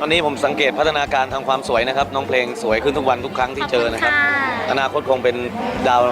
ตอนนี้ผมสังเกตพัฒนาการทางความสวยนะครับ น้องเพลงสวยขึ้นทุกวันทุกครั้งที่เจอนะครับ อนาคตคงเป็นดาว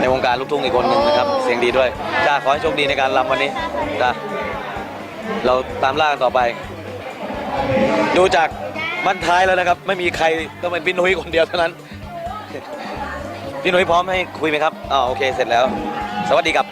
ในวงการลูกทุ่งอีกคนหนึ่งนะครับเสียงดีด้วยจ้าขอให้โชคดีในการรำวันนี้จ้าเราตามล่ากันต่อไป ดูจากบ้านท้ายแล้วนะครับ ไม่มีใครต้องเป็นพี่นุ้ยคนเดียวเท่านั้น พี่นุ้ยพร้อมให้คุยไหมครับอ๋อโอเคเสร็จแล้ว สวัสดีครับ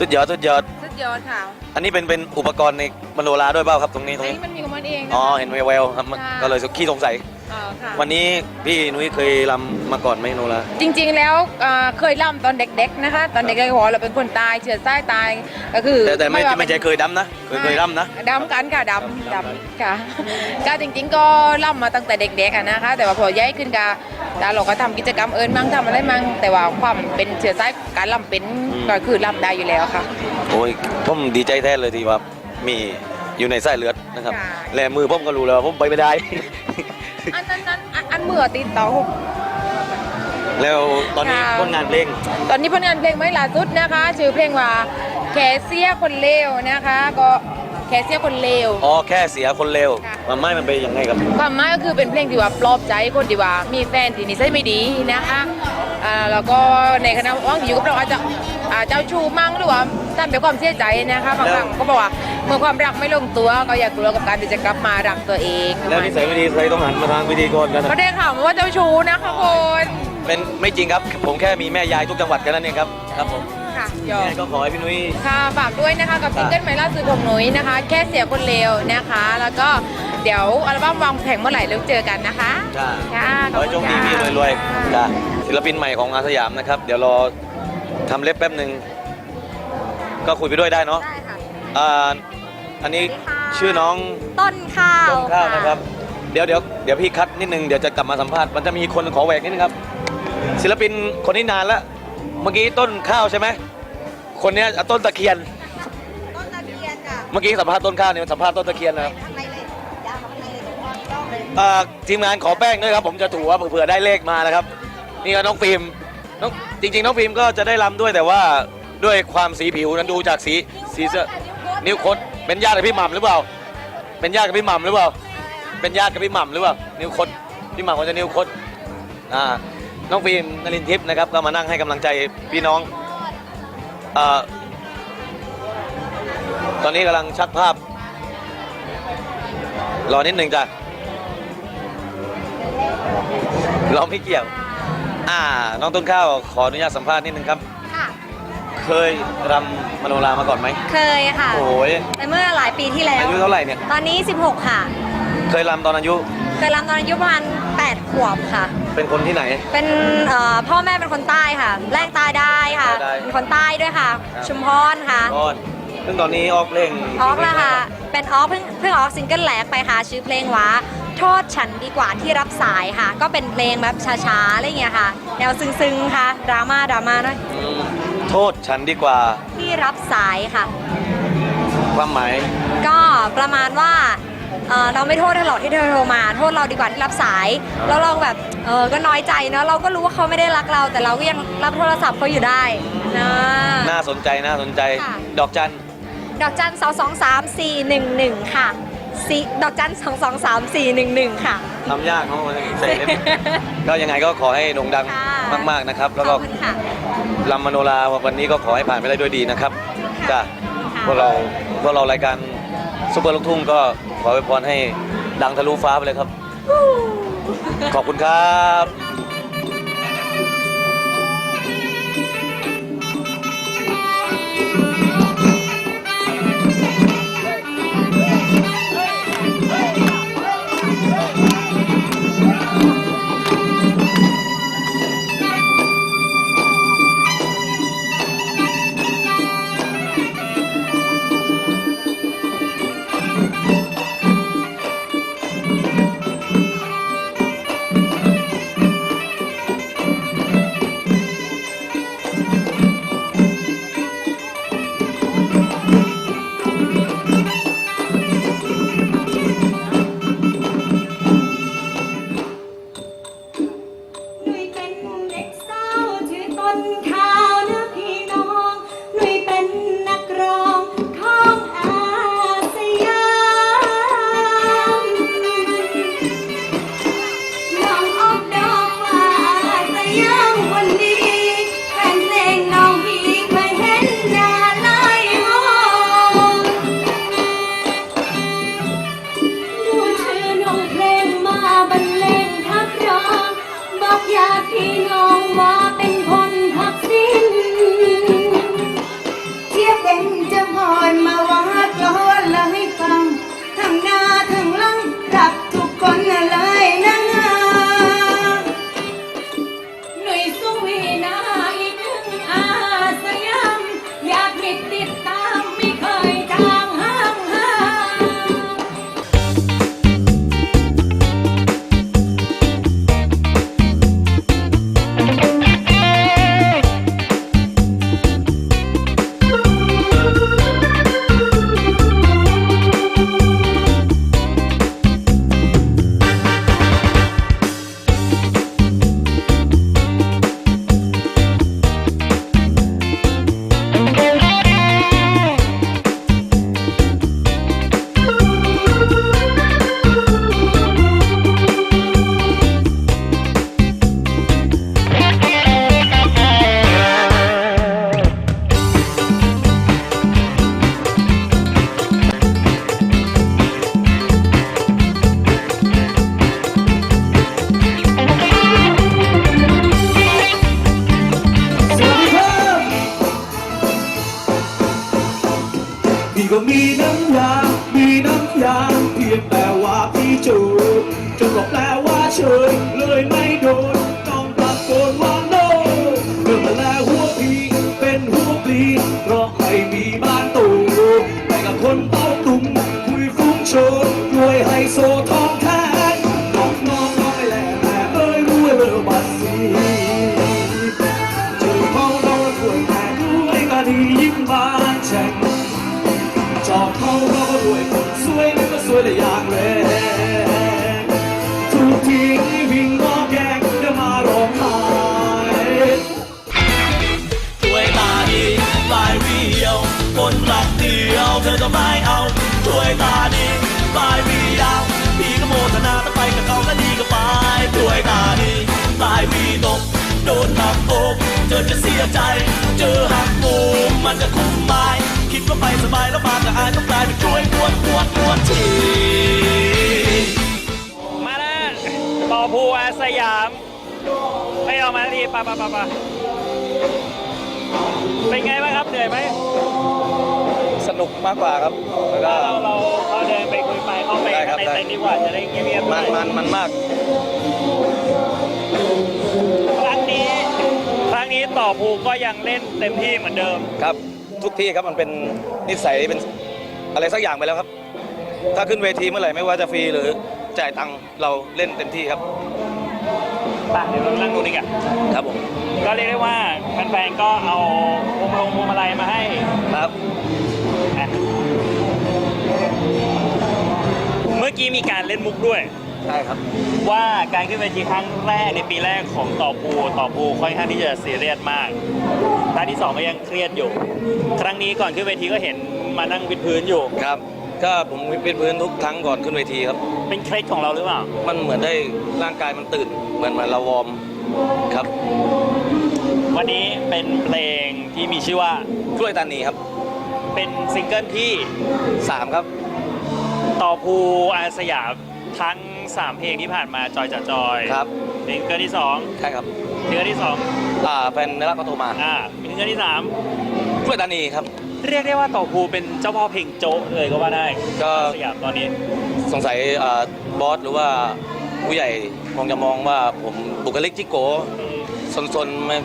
สุดยอดสุดยอด สุดยอดค่ะอันนี้เป็นเป็นอุปกรณ์ในมโนราด้วยเปล่าครับตรงนี้ตอัรนงนี้นี้ มันมีของมันเองนะอ๋อเห็นแววๆครับมันค่ะก็เลยขี้สงสัย อ๋อค่ะวันนี้พี่นุ้ยเคยรำมาก่อนไหมโนรา จริงๆแล้วเอ่อเคยล่ำตอนเด็ก ๆนะคะ ตอนเด็กๆหัวเราเป็นคนตายเชื้อสายตายก็คือแต่แต่ไม่ว่าไม่ใช่เคยดำนะ เคยเคยรำนะ ดำกันค่ะดำดำค่ะก็จริง ๆ ก็ล่ำมาตั้งแต่เด็กๆอะนะคะ แต่ว่าพอย้ายขึ้นก็ตาเราก็ทำกิจกรรมเอิญมั่งทำอะไรมั่งแต่ว่าความเป็นเชื้อสายการล่ำเป็นก็คือล่ำได้อยู่แล้วค่ะ โอ้ยผมดีใจแท้เลยที่ว่ามีอยู่ในสายเลือดนะครับ ค่ะ และมือผมก็รู้แล้วว่าผมไปไม่ได้ อันนั้นนั้นอันอันเมื่อตีนเตา แล้วตอนนี้ค่ะ ผลงานเพลง ตอนนี้ผลงานเพลงไม่ล่าสุดนะคะชื่อเพลงว่าแคเซียคนเลวนะคะ ก็แคเซียคนเลว อ๋อแค่เสียคนเร็วค่ะ มันไม่มันไปนยังไงครับ ความหมายก็คือเป็นเพลงที่ว่าปลอบใจคนที่ว่ามีแฟนที่นิสัยไม่ดีนะคะอ่าแล้วก็ในคณะว่างที่อยู่กับเราอาจจะอ่าเจ้าชู้มั่งหรือว่า ทำด้วยความเสียใจนะคะบางครั้งก็บอกว่าเมื่อความรักไม่ลงตัวก็อย่ากลัวกับการที่จะกลับมารักตัวเองแล้วนิสัยไม่ดีใครต้องหันมาทางวิธีกรกันนะก็ได้ข่าวมาว่าเจ้าชู้นะคะคุณเป็นไม่จริงครับ ผมแค่มีแม่ยายทุกจังหวัดแค่นั้นเองครับครับผมค่ะยอยังมไงก็ขอให้พี่นุ้ยค่ะฝากด้วยนะคะกับซิงเกิลใหม่ล่าสุดของหนุยนะคะ แค่เสียคนเลวนะคะ แล้วก็เดี๋ยวอัลบั้มวางแผงเมื่อไหร่เราเจอกันนะคะจ้าค่ะขอให้โชคดีพี่รวยๆจ้าศิลปินใหม่ของอาสยามนะครับ เดี๋ยวรอทำเล็บแป๊บหนึ่ง ก็คุยไปด้วยได้เนาะได้ค่ะ อ่าอันนี้ชื่อน้องต้นข้าวต้นข้าวนะครับ เดี๋ยวเดี๋ยวเดี๋ยวพี่คัดนิดนึงเดี๋ยวจะกลับมาสัมภาษณ์มันจะมีคนขอแหวกนิดนึงครับ ศิลปินคนนี้นานแล้วเมื่อกี้ต้นข้าวใช่ไหมคนเนี้ยอะต้นตะเคียน ต้นตะเคียนค่ะเมื่อกี้สัมภาษณ์ต้นข้าวเนี่ยสัมภาษณ์ต้นตะเคียนนะครับข้างในเลยยาวมาข้างในเลยต้องเลยเอ่อทีมงานขอแป้งด้วยครับ ผมจะถูว่าเผื่อได้เลขมานะครับ นี่ก็น้องฟิล์มน้องจริง ๆ น้องฟิล์มก็จะได้รำด้วยแต่ว่า ด้วยความสีผิวนั้นดูจากสีสีเสื้อนิ้วคดเป็นญาติกับพี่หม่ำหรือเปล่า เป็นญาติกับพี่หม่ำหรือเปล่า เป็นญาติกับพี่หม่ำหรือเปล่า นิ้วคดพี่หม่ำเขาจะนิ้วคดอ่าน้องฟิล์มนลินทิพย์นะครับก็มานั่งให้กำลังใจพี่น้องเอ่อตอนนี้กำลังชักภาพ รอนิดหนึ่งจ้ะเราไม่เกี่ยว อ่า น้องต้นข้าวขออนุญาตสัมภาษณ์นิดนึงครับ เคยรำมโนรามาก่อนไหมเคยค่ะ โอ้ยในเมื่อหลายปีที่แล้ว อายุเท่าไหร่เนี่ย ตอนนี้ 16 ค่ะ เคยรำตอนอายุ เคยรำตอนอายุประมาณ8ขวบค่ะ เป็นคนที่ไหน เป็นเอ่อพ่อแม่เป็นคนใต้ค่ะ แรกตายได้ค่ะ ได้เป็นคนใต้ด้วยค่ะ ครับ ชุมพรค่ะก้อนซึ่งตอนนี้ออกเพลงออกแล้วค่ะ เป็นออกเพิ่งเพิ่งออกซิงเกิลแรกไปค่ะ ชื่อเพลงว่าโทษฉันดีกว่าที่รับสายค่ะ ก็เป็นเพลงแบบช้าๆอะไรอย่างเงี้ยค่ะ แนวซึ้งๆค่ะ ดราม่าดราม่าหน่อย อืม โทษฉันดีกว่า ที่รับสายค่ะ ความหมายก็ประมาณว่าเอ่อเราไม่โทษเธอหรอกที่เธอโทรมา โทษเราดีกว่าที่รับสาย แล้วเราแบบเออก็น้อยใจเนอะเราก็รู้ว่าเขาไม่ได้รักเรา แต่เราก็ยังรับโทรศัพท์เขาอยู่ได้นะ น่าสนใจน่าสนใจ ค่ะ ดอกจันดอกจันสองสองสามสี่หนึ่งหนึ่งค่ะสี่ดอกจันสองสองสามสี่หนึ่งหนึ่งค่ะ ทำยากเนาะเสร็จเลยก็ยังไงก็ขอให้โด่งดัง ค่ะ มาก ๆนะครับขแล้วอก็บคุณค่ะรำมโนราวันนี้ก็ขอให้ผ่านไปได้ด้วยดีนะครับค่ะจ้ะค่ะพวกเราพวกเรารายการซุปเปอร์ลูกทุ่งก็ขออวยพรให้ดังทะลุฟ้าไปเลยครับ ขอบคุณครับ பண்ணல ก็มีน้ำยา มีน้ำยา เพียงแต่ว่าพี่จูจนก็แปลว่าเฉยเลยไม่โดน ต้องตะโกนว่าโนเมื่อมาแล้วหัวพีเป็นหัวปีเพราะใครมีบ้านตูไปกับคนเต้าตุ่มคุยฟุ้งโชน ออกมาดีปะปะปะปะเป็นไงบ้างครับเหนื่อยไหมสนุกมากกว่าครับ แล้วก็ เราเราเราเดินไปคุยไปเข้าไปได้ครับในได้ เต็นท์ดีกว่าจะได้เงียบๆหมัน่นอยมันมันมาก ครั้งนี้ครั้งนี้ต่อภูก็ยังเล่นเต็มที่เหมือนเดิม ครับทุกที่ครับมันเป็นนิสัยเป็นอะไรสักอย่างไปแล้วครับ ถ้าขึ้นเวทีเมื่อไหร่ไม่ว่าจะฟรีหรือจ่ายตังค์เราเล่นเต็มที่ครับ ไปเดี๋ยวเรานั่งดูนี่กันครับผมก็เรียกได้ว่าแฟนๆก็เอาพวงมาลงพวงมาลัยมาให้ครับอะเมื่อกี้มีการเล่นมุกด้วย ใช่ครับว่าการขึ้นเวทีครั้งแรกในปีแรกของต่อปูต่อปูค่อนข้างที่จะซีเรียสมากครั้งที่สองก็ยังเครียดอยู่ ครั้งนี้ก่อนขึ้นเวทีก็เห็นมานั่งวิดพื้นอยู่ ครับ ก็ผมเป็นพื้นทุกครั้งก่อนขึ้นเวทีครับ เป็นเคล็ดของเราหรือเปล่า มันเหมือนได้ร่างกายมันตื่นเหมือนเหมือนเราวอร์มครับ วันนี้เป็นเพลงที่มีชื่อว่าช่วยตานีครับ เป็นซิงเกิลที่สามครับ ต่อภูอาสยามทั้ง 3 เพลงที่ผ่านมาจอยจากจอยครับ ซิงเกิลที่2ใช่ครับซิงเกิลที่2อ่าแฟนนรักก็โทรมาอ่าซิงเกิลที่ช่วยตานีครับ3 เรียกได้ว่าต่อภูเป็นเจ้าพ่อเพลงโจ๊ะเลยก็ว่าได้ก็อาสยามตอนนี้ สงสัยอ่าบอสหรือว่าผู้ใหญ่คงจะมองว่าผมบุคลิกจิโกซนๆไม่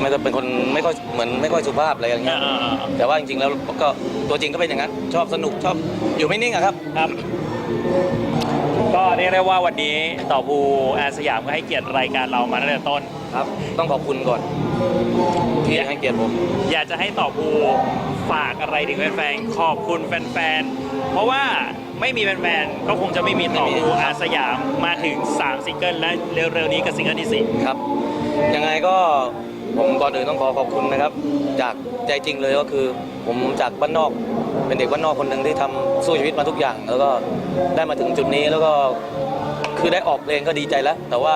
ไม่จะเป็นคนไม่ค่อยเหมือนไม่ค่อยสุภาพอะไรอย่างเงี้ยอ่าแต่ว่าจริงๆแล้วก็ตัวจริงก็เป็นอย่างนั้น ชอบสนุกชอบอยู่ไม่นิ่งอะครับ ครับ ก็เรียกได้ว่าวันนี้ต่อภูอาสยามก็ให้เกียรติรายการเรามาตั้งแต่ต้น ครับ ต้องขอบคุณก่อน ที่ให้เกียรติผม อยากจะให้ต่อภูฝากอะไรถึงแฟนๆ ขอบคุณแฟนๆ เพราะว่าไม่มีแฟนๆ ก็คงจะไม่มีต่อภูอาสยามมาถึง 3 ซิงเกิลและเร็วๆ นี้กับซิงเกิลที่ครับ ยังไงก็ผมก่อนอื่นต้องขอขอบคุณนะครับ จากใจจริงเลยก็คือ ผมจากบ้านนอกเป็นเด็กบ้านนอกคนหนึ่งที่ทำสู้ชีวิตมาทุกอย่าง แล้วก็ได้มาถึงจุดนี้แล้วก็คือได้ออกเพลงก็ดีใจแล้ว แต่ว่า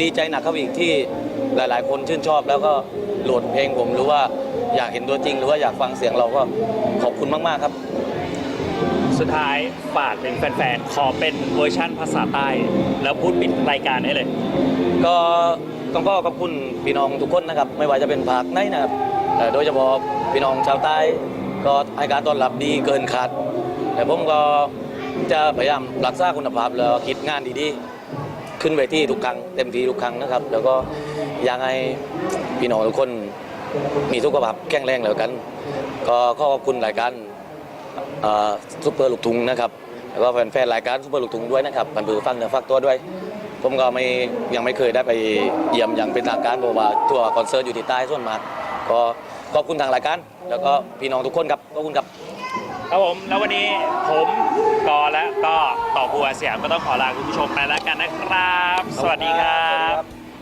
ดีใจหนักเข้าไปอีกที่ หลาย ๆ คนชื่นชอบแล้วก็โหลดเพลงผมหรือว่าอยากเห็นตัวจริง หรือว่าอยากฟังเสียงเราก็ขอบคุณมาก ๆ ครับ4สุดท้ายฝากถึงแฟนๆ ขอเป็นเวอร์ชั่นภาษาใต้ แล้วพูดปิดรายการได้เลย ก็ต้องก็ขอบคุณพี่น้องทุกคนนะครับ ไม่ว่าจะเป็นภาคไหนนะครับเอ่อโดยเฉพาะพี่น้องชาวใต้ ก็ให้การต้อนรับดีเกินคาดแต่ผมก็จะพยายามรักษาคุณภาพแล้วคิดงานดีๆ ขึ้นเวทีทุกครั้งเต็มที่ทุกครั้งนะครับ แล้วก็อยากให้พี่น้องทุกคนมีสุขภาพแข็งแรงแล้วกัน ก็ขอขอบคุณรายการซุปเปอร์ลูกทุ่งนะครับแล้วก็แฟนๆรายการซุปเปอร์ลูกทุ่งด้วยนะครับกันเือฟังเนื้อฟักตัวด้วย ผมก็ไม่ยังไม่เคยได้ไปเยี่ยมอย่างเป็นทางการเพราะว่าทัวร์คอนเสิร์ตอยู่ที่ใต้ส่วนมากก็ขอบคุณทางรายการ แล้วก็พี่น้องทุกคนครับขอบคุณครับ ครับผมแล้ววันนี้ผมกอและก็ต่อภูอาสยามก็ต้องขอลาคุณผู้ชมไปแล้วกันนะครับ สวัสดีครับ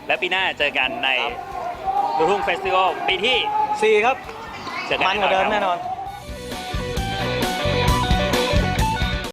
และปีหน้าเจอกันในลูกทุ่งเฟสติวัลปีที่ สี่ครับ เจอกันมันกว่าเดิมแน่นอนครับ